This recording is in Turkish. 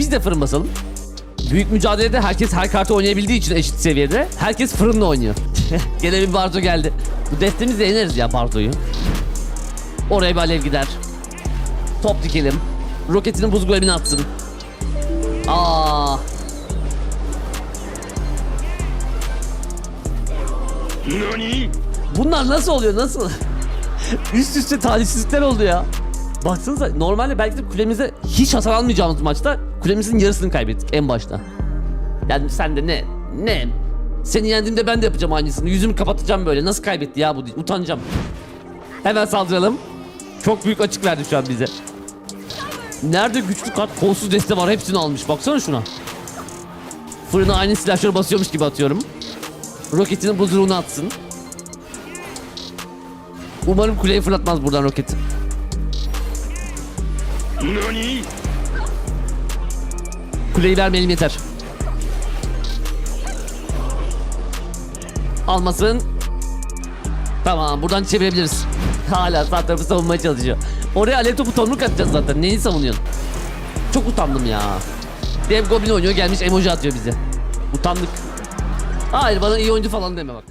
Biz de fırın basalım. Büyük mücadelede herkes her kartı oynayabildiği için eşit seviyede. Herkes fırınla oynuyor. Gene bir bardo geldi. Bu destemizle yeneriz ya bardoyu. Oraya bir alev gider. Top dikelim. Roketinin buz golemini atsın. Aa. Bunlar nasıl oluyor nasıl? Üst üste talihsizlikler oldu ya. Baksanıza normalde belki de kulemize hiç hasar almayacağımız maçta kulemizin yarısını kaybettik en başta. Yani sen de ne? Ne? Seni yendiğimde ben de yapacağım aynısını. Yüzümü kapatacağım böyle. Nasıl kaybetti ya bu? Utanacağım. Hemen saldıralım. Çok büyük açık verdi şu an bize. Nerede güçlü kart? Kolsuz deste var. Hepsini almış. Baksana şuna. Fırına aynı silahları basıyormuş gibi atıyorum. Roketinin buzluğunu atsın. Umarım kuleyi fırlatmaz buradan roket. Kuleyi vermeyelim yeter. Almasın. Tamam buradan çevirebiliriz. Hala sağ tarafı savunmaya çalışıyor. Oraya alev topu tomruk atacağız zaten. Neyi savunuyorsun? Çok utandım ya. Dev Goblin oynuyor gelmiş emoji atıyor bize. Utandık. Hayır bana iyi oyuncu falan deme bak.